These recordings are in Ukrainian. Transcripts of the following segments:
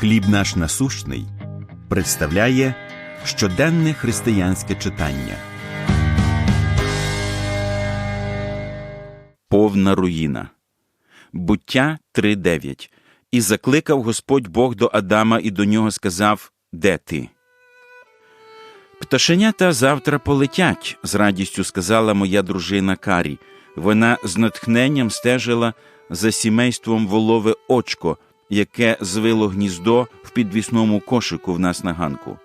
Хліб наш насущний представляє щоденне християнське читання. Повна руїна. Буття 3.9. І закликав Господь Бог до Адама і до нього сказав: Де ти? Пташенята завтра полетять, з радістю сказала моя дружина Карі. Вона з натхненням стежила за сімейством волове очко, яке звило гніздо в підвісному кошику в нас на ганку.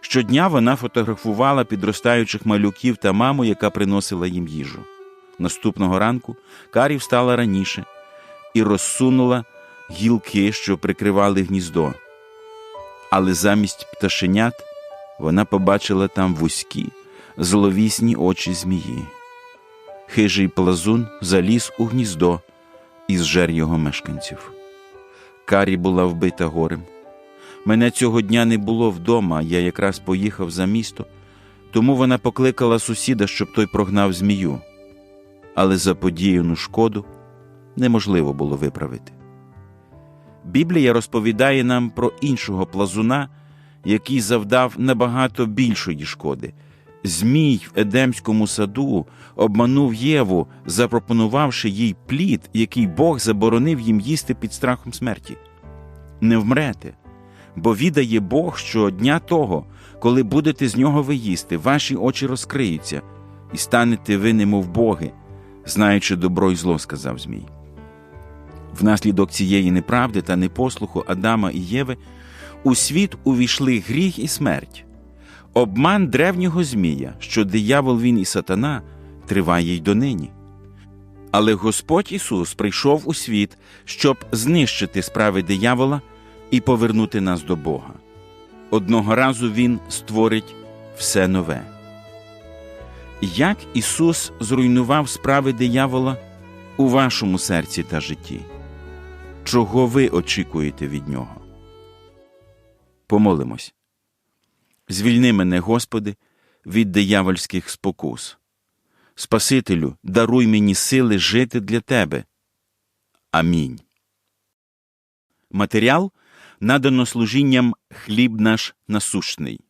Щодня вона фотографувала підростаючих малюків та маму, яка приносила їм їжу. Наступного ранку Карі встала раніше і розсунула гілки, що прикривали гніздо. Але замість пташенят вона побачила там вузькі, зловісні очі змії. Хижий плазун заліз у гніздо і зжер його мешканців. Карі була вбита горем. Мене цього дня не було вдома, я якраз поїхав за місто, тому вона покликала сусіда, щоб той прогнав змію. Але заподіяну шкоду неможливо було виправити. Біблія розповідає нам про іншого плазуна, який завдав набагато більшої шкоди. Змій в Едемському саду обманув Єву, запропонувавши їй плід, який Бог заборонив їм їсти під страхом смерті. Не вмрете, бо відає Бог, що дня того, коли будете з нього ви їсти, ваші очі розкриються, і станете ви, немов боги, знаючи добро й зло, сказав Змій. Внаслідок цієї неправди та непослуху Адама і Єви у світ увійшли гріх і смерть. Обман древнього Змія, що диявол він і сатана, триває й донині. Але Господь Ісус прийшов у світ, щоб знищити справи диявола і повернути нас до Бога. Одного разу Він створить все нове. Як Ісус зруйнував справи диявола у вашому серці та житті? Чого ви очікуєте від Нього? Помолимось. Звільни мене, Господи, від диявольських спокус. Спасителю, даруй мені сили жити для Тебе. Амінь. Матеріал надано служінням хліб наш насущний.